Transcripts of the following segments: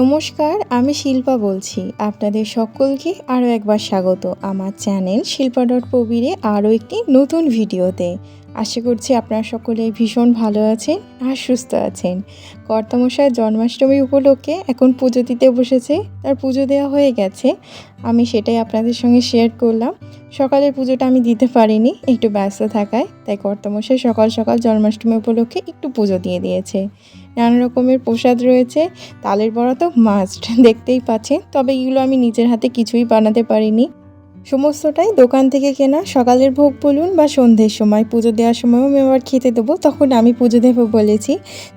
নমস্কার, আমি শিল্পা বলছি। আপনাদের সকলকে আরও একবার স্বাগত। আমার চ্যানেল শিল্পা ডট প্রবীরে আরও একটি নতুন ভিডিওতে। আশা করছি আপনারা সকলে ভীষণ ভালো আছেন আর সুস্থ আছেন। কর্তামশায় জন্মাষ্টমী উপলক্ষে এখন পুজো দিতে বসেছে। তার পুজো দেওয়া হয়ে গেছে। আমি সেটাই আপনাদের সঙ্গে শেয়ার করলাম। সকালের পুজোটা আমি দিতে পারিনি, একটু ব্যস্ত থাকায়। তাই কর্তামশাই সকাল সকাল জন্মাষ্টমী উপলক্ষে একটু পুজো দিয়ে দিয়েছে। নানা রকমের প্রসাদ রয়েছে, তালের বড়া তো মাস্ট দেখতেই পাচ্ছেন। তবে এগুলো আমি নিজের হাতে কিছুই বানাতে পারিনি। সমস্তটাই দোকান থেকে কেনা, সকালের ভোগ বলুন বা সন্ধ্যের সময়, পুজো দেওয়ার সময়ও আমি আবার খেতে দেবো, তখন আমি পুজো দেবো বলেছি।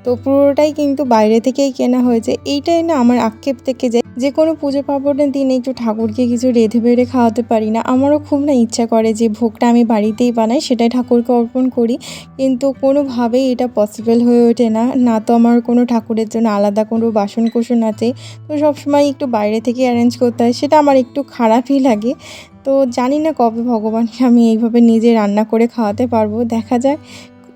তো পুরোটাই কিন্তু বাইরে থেকেই কেনা হয়েছে। এইটাই না আমার আক্ষেপ থেকে যায়, যে কোনো পুজো পার্বণের দিনে একটু ঠাকুরকে কিছু রেঁধে বেড়ে খাওয়াতে পারি না। আমারও খুব না ইচ্ছা করে যে ভোগটা আমি বাড়িতেই বানাই, সেটাই ঠাকুরকে অর্পণ করি। কিন্তু কোনোভাবেই এটা পসিবল হয়ে ওঠে না। না তো আমার কোনো ঠাকুরের জন্য আলাদা কোনো বাসন কোসন আছে। তো সবসময় একটু বাইরে থেকে অ্যারেঞ্জ করতে হয়, সেটা আমার একটু খারাপই লাগে। তো জানি না কবে ভগবানকে আমি এইভাবে নিজে রান্না করে খাওয়াতে পারব। দেখা যাক।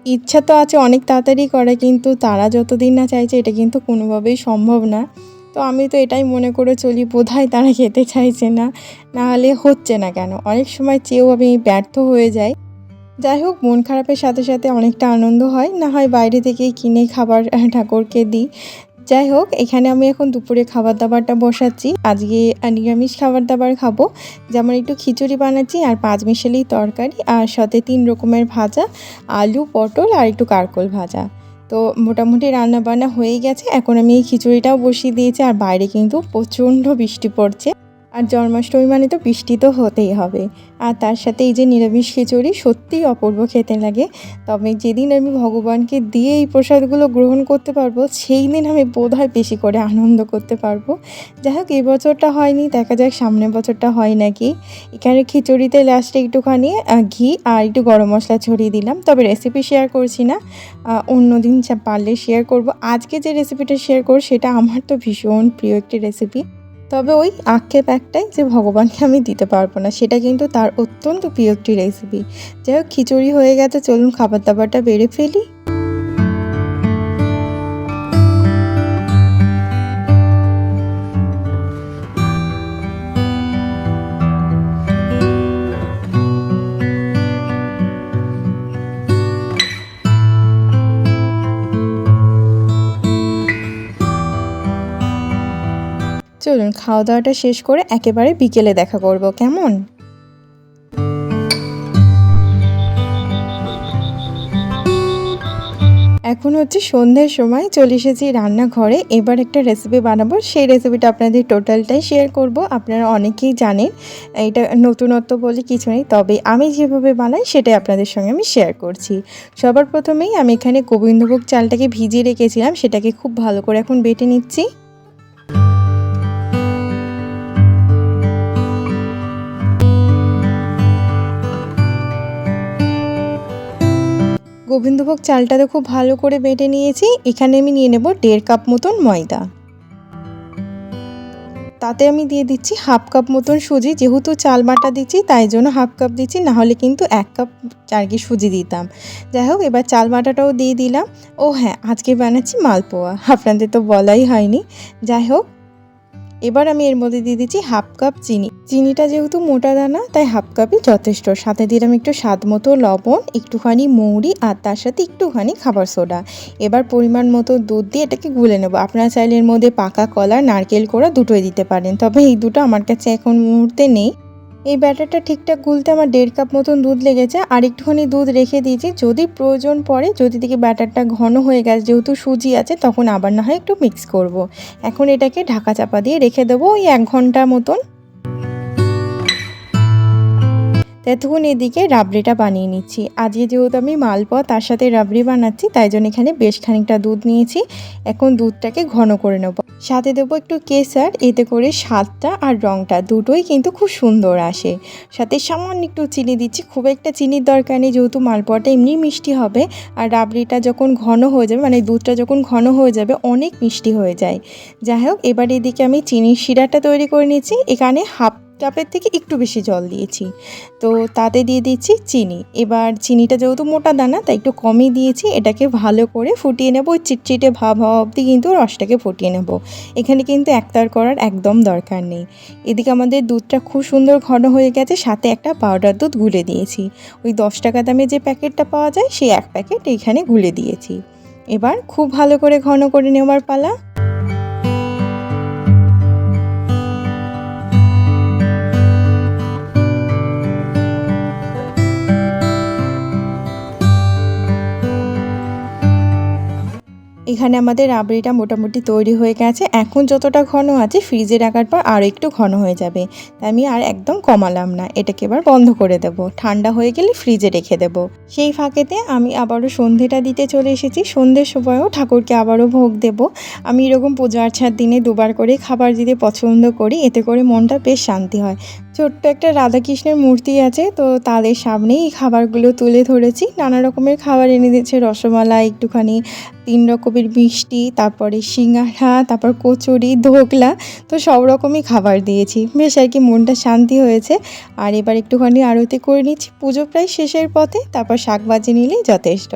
ইচ্ছা তো আছে অনেক তাড়াতাড়ি করে কিন্তু তারা যতদিন না চাইছে এটা কিন্তু কোনোভাবেই সম্ভব না। তো আমি তো এটাই মনে করে চলি, বোধহয় তারা খেতে চাইছে না না হলে হচ্ছে না কেন? অনেক সময় চেয়েও আমি ব্যর্থ হয়ে যাই। যাই হোক, মন খারাপের সাথে সাথে অনেকটা আনন্দ হয়, না হয় বাইরে থেকেই কিনে খাবার ঠাকুরকে দিই। যাই হোক এখানে আমি এখন দুপুরে খাবার দাবারটা বসাচ্ছি। আজকে নিরামিষ খাবার দাবার খাব। যেমন একটু খিচুড়ি বানাচ্ছি আর পাঁচ মিশালি তরকারি আর সাথে তিন রকমের ভাজা, আলু, পটল আর একটু কারকল ভাজা। তো মোটামুটি রান্না বান্না হয়ে গেছে। এখন আমি এই খিচুড়িটাও বসিয়ে দিয়েছি আর বাইরে কিন্তু প্রচণ্ড বৃষ্টি পড়ছে। আর জন্মাষ্টমী মানে তো বৃষ্টি তো হতেই হবে। আর তার সাথে এই যে নিরামিষ খিচুড়ি সত্যিই অপূর্ব খেতে লাগে। তবে যেদিন আমি ভগবানকে দিয়ে এই প্রসাদগুলো গ্রহণ করতে পারব সেই দিন আমি বোধ হয় বেশি করে আনন্দ করতে পারব। যাই হোক এই বছরটা হয়নি দেখা যাক সামনের বছরটা হয় নাকি। এখানে খিচুড়িতে লাস্টে একটুখানি ঘি আর একটু গরম মশলা ছড়িয়ে দিলাম। তবে রেসিপি শেয়ার করছি না। আহ, অন্যদিন যা পারলে শেয়ার করব। আজকে যে রেসিপিটা শেয়ার করব সেটা আমার তো ভীষণ প্রিয় একটি রেসিপি তবে ওই আক্ষেপ একটাই যে ভগবানকে আমি দিতে পারব না, সেটা কিন্তু তার অত্যন্ত প্রিয় একটি রেসিপি যাই হোক, খিচুড়ি হয়ে গেছে, চলুন খাবার দাবারটা বেড়ে ফেলি। চলুন খাওয়া দাওয়াটা শেষ করে একেবারে বিকেলে দেখা করব, কেমন? এখন হচ্ছে সন্ধ্যের সময়, চলে এসেছি রান্নাঘরে। এবার একটা রেসিপি বানাবো, সেই রেসিপিটা আপনাদের টোটালটাই শেয়ার করব। আপনারা অনেকেই জানেন, এটা নতুনত্ব বলে কিছু নেই, তবে আমি যেভাবে বানাই, সেটাই আপনাদের সঙ্গে আমি শেয়ার করছি। সবার প্রথমেই আমি এখানে গোবিন্দভোগ চালটাকে ভিজিয়ে রেখেছিলাম, সেটাকে খুব ভালো করে এখন বেটে নিচ্ছি। গোবিন্দভোগ চালটাতে খুব ভালো করে বেটে নিয়েছি। এখানে আমি নিয়ে নেব দেড় কাপ মতন ময়দা। তাতে আমি দিয়ে দিচ্ছি হাফ কাপ মতন সুজি। যেহেতু চাল বাটা দিচ্ছি, তাই জন্য হাফ কাপ দিচ্ছি। নাহলে কিন্তু এক কাপ আর কি সুজি দিতাম। যাই হোক, এবার চাল বাটাটাও দিয়ে দিলাম। ও হ্যাঁ আজকে বানাচ্ছি মালপোয়া। আপনাদের তো বলাই হয়নি। যাই হোক এবার আমি এর মধ্যে দিয়ে দিচ্ছি হাফ কাপ চিনি। চিনিটা যেহেতু মোটা দানা, তাই হাফ কাপই যথেষ্ট। সাথে দিলাম একটু স্বাদ মতো লবণ, একটুখানি মৌরি, আর তার সাথে একটুখানি খাবার সোডা। এবার পরিমাণ মতো দুধ দিয়ে এটাকে গুলে নেব। আপনারা চাইলে এর মধ্যে পাকা কলা, নারকেল কোড়া দুটোই দিতে পারেন। তবে এই দুটো আমার কাছে এখন মুহূর্তে নেই। এই ব্যাটারটা ঠিকঠাক গুলতে আমার দেড় কাপ মতন দুধ লেগেছে, আর একটুখানি দুধ রেখে দিয়েছি যদি প্রয়োজন পড়ে, যদি দেখি ব্যাটারটা ঘন হয়ে গেছে, যেহেতু সুজি আছে, তখন আবার না হয় একটু মিক্স করব। এখন এটাকে ঢাকা চাপা দিয়ে রেখে দেবো ওই এক ঘণ্টা মতন ততক্ষণ এদিকে রাবড়িটা বানিয়ে নিচ্ছি। আজকে যেহেতু আমি মালপোয়া, তার সাথে রাবড়ি বানাচ্ছি, তাই জন্য এখানে বেশ খানিকটা দুধ নিয়েছি। এখন দুধটাকে ঘন করে নেব। সাথে দেবো একটু কেসার এতে করে স্বাদটা আর রঙটা দুটোই কিন্তু খুব সুন্দর আসে। সাথে সামান্য একটু চিনি দিচ্ছি, খুব একটা চিনির দরকার নেই, যেহেতু মালপোয়াটা এমনি মিষ্টি হবে, আর রাবড়িটা যখন ঘন হয়ে যাবে মানে দুধটা যখন ঘন হয়ে যাবে, অনেক মিষ্টি হয়ে যায়। যাই হোক, এবার এদিকে আমি চিনির শিরাটা তৈরি করে নিয়েছি এখানে হাফ কাপের থেকে একটু বেশি জল দিয়েছি। তো তাতে দিয়ে দিচ্ছি চিনি। এবার চিনিটা যেহেতু মোটা দানা, তাই একটু কমই দিয়েছি। এটাকে ভালো করে ফুটিয়ে নেব। ওই চিটচিটে ভাব হওয়া অবধি কিন্তু রসটাকে ফুটিয়ে নেব। এখানে কিন্তু একতার করার একদম দরকার নেই। এদিকে আমাদের দুধটা খুব সুন্দর ঘন হয়ে গেছে। সাথে একটা পাউডার দুধ গুলে দিয়েছি। ওই দশ টাকা দামে যে প্যাকেটটা পাওয়া যায়, সেই এক প্যাকেট এখানে গুলে দিয়েছি। এবার খুব ভালো করে ঘন করে নেওয়ার পালা। এখানে আমাদের রাবড়িটা মোটামুটি তৈরি হয়ে গেছে। এখন যতটা ঘন আছে, ফ্রিজে রাখার পর আরও একটু ঘন হয়ে যাবে। তাই আমি আর একদম কমালাম না, এটাকে এবার বন্ধ করে দেব। ঠান্ডা হয়ে গেলে ফ্রিজে রেখে দেব। সেই ফাঁকেতে আমি আবারও সন্ধেটা দিতে চলে এসেছি। সন্ধ্যের সময়ও ঠাকুরকে আবারও ভোগ দেব। আমি এরকম পুজো আর্চার দিনে দুবার করে খাবার দিতে পছন্দ করি। এতে করে মনটা বেশ শান্তি হয়। ছোট্ট একটা রাধাকৃষ্ণের মূর্তি আছে, তো তাদের সামনেই এই খাবারগুলো তুলে ধরেছি। নানা রকমের খাবার এনে দিয়েছে, রসমালাই, একটুখানি তিন রকমের মিষ্টি, তারপরে সিঙ্গারা, তারপর কচুরি, ধোকলা, তো সব রকমই খাবার দিয়েছি। বেশ আর কি, মনটা শান্তি হয়েছে। আর এবার একটুখানি আরতি করে নিচ্ছি। পুজো প্রায় শেষের পথে, তারপর শাক বাজি নিলেই যথেষ্ট।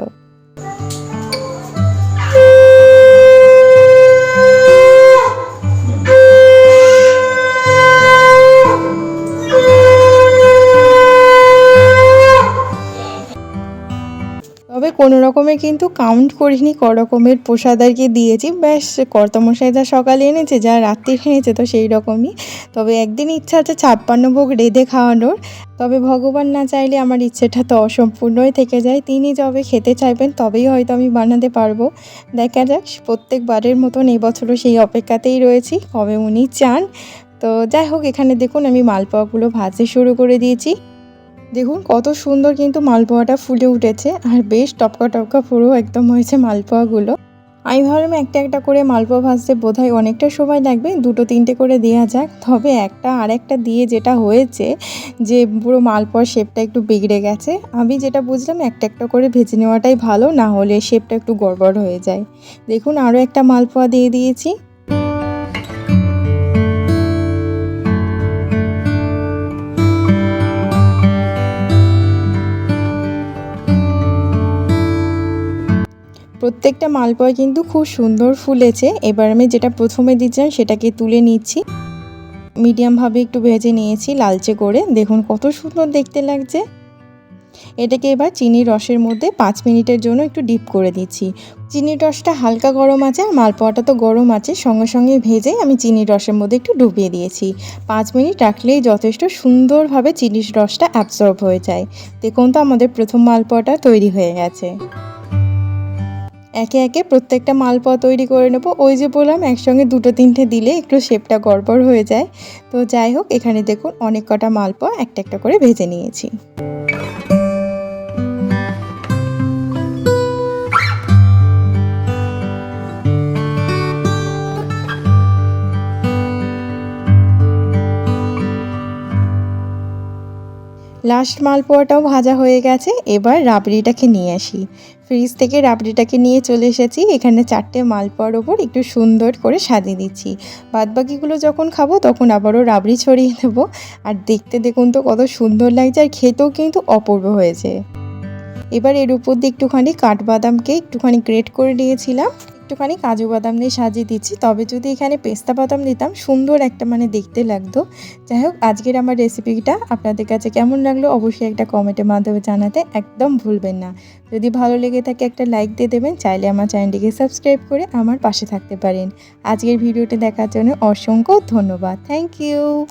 কোনো রকমে কিন্তু কাউন্ট করিনি, ক রকমের প্রসাদ আর কি দিয়েছি। ব্যাস, কর্তমশাই যা সকালে এনেছে, যা রাত্রে এনেছে তো সেই রকমই। তবে একদিন ইচ্ছা আছে ছাপ্পান্ন ভোগ রেঁধে খাওয়ানোর। তবে ভগবান না চাইলে আমার ইচ্ছেটা তো অসম্পূর্ণই থেকে যায়। তিনি যবে খেতে চাইবেন, তবেই হয়তো আমি বানাতে পারব। দেখা যাক, প্রত্যেকবারের মতন এবছরও সেই অপেক্ষাতেই রয়েছি, কবে উনি চান। তো যাই হোক, এখানে দেখুন, আমি মালপোয়াগুলো ভাজতে শুরু করে দিয়েছি। দেখুন, কত সুন্দর কিন্তু মালপোয়াটা ফুলে উঠেছে। আর বেশ টপকা টপকা পুরো একদম হয়েছে মালপোয়াগুলো। আমি ভাবলাম একটা একটা করে মালপোয়া ভাজতে বোধহয় অনেকটা সময় লাগবে। দুটো তিনটে করে দেওয়া যাক। তবে একটা আর একটা দিয়ে যেটা হয়েছে যে পুরো মালপোয়ার শেপটা একটু বিগড়ে গেছে। আমি যেটা বুঝলাম, একটা একটা করে ভেজে নেওয়াটাই ভালো, না হলে শেপটা একটু গড়বড় হয়ে যায়। দেখুন, আরও একটা মালপোয়া দিয়ে দিয়েছি। প্রত্যেকটা মালপোয়া কিন্তু খুব সুন্দর ফুলেছে। এবার আমি যেটা প্রথমে দিচ্ছিলাম সেটাকে তুলে নিচ্ছি। মিডিয়ামভাবে একটু ভেজে নিয়েছি লালচে করে। দেখুন কত সুন্দর দেখতে লাগছে। এটাকে এবার চিনির রসের মধ্যে পাঁচ মিনিটের জন্য একটু ডিপ করে দিচ্ছি। চিনির রসটা হালকা গরম আছে আর মালপোয়াটা তো গরম আছে। সঙ্গে সঙ্গে ভেজে আমি চিনির রসের মধ্যে একটু ডুবিয়ে দিয়েছি। পাঁচ মিনিট রাখলেই যথেষ্ট সুন্দরভাবে চিনির রসটা অ্যাবসর্ব হয়ে যায়। দেখুন তো আমাদের প্রথম মালপোয়াটা তৈরি হয়ে গেছে। একে একে প্রত্যেকটা মালপোয়া তৈরি করে নেব। ওই যে বললাম, একসঙ্গে দুটো তিনটে দিলে একটু শেপটা গড়বড় হয়ে যায়। তো যাই হোক, এখানে দেখুন, অনেক কটা মালপোয়া একটা একটা করে ভেজে নিয়েছি। লাস্ট মালপোয়াটাও ভাজা হয়ে গেছে, এবার রাবড়িটাকে নিয়ে আসি। ফ্রিজ থেকে রাবড়িটাকে নিয়ে চলে এসেছি, এখানে চারটে মালপোয়ার ওপর একটু সুন্দর করে সাজিয়ে দিচ্ছি। বাদবাকিগুলো যখন খাব, তখন আবারও রাবড়ি ছড়িয়ে দেবো। আর দেখতে দেখুন তো কত সুন্দর লাগছে, আর খেতেও কিন্তু অপূর্ব হয়েছে। এবার এর উপর দিয়ে একটুখানি কাঠবাদামকে একটুখানি গ্রেট করে নিয়েছিলাম। একটুখানি কাজু বাদাম দিয়ে সাজিয়ে দিচ্ছি। তবে যদি এখানে পেস্তা বাদাম দিতাম, সুন্দর একটা মানে দেখতে লাগতো। যাই হোক, আজকের আমার রেসিপিটা আপনাদের কাছে কেমন লাগল অবশ্যই একটা কমেন্টের মাধ্যমে জানাতে একদম ভুলবেন না। যদি ভালো লেগে থাকে একটা লাইক দিয়ে দেবেন, চাইলে আমার চ্যানেলটিকে সাবস্ক্রাইব করে আমার পাশে থাকতে পারেন। আজকের ভিডিওটি দেখার জন্য অসংখ্য ধন্যবাদ। Thank you.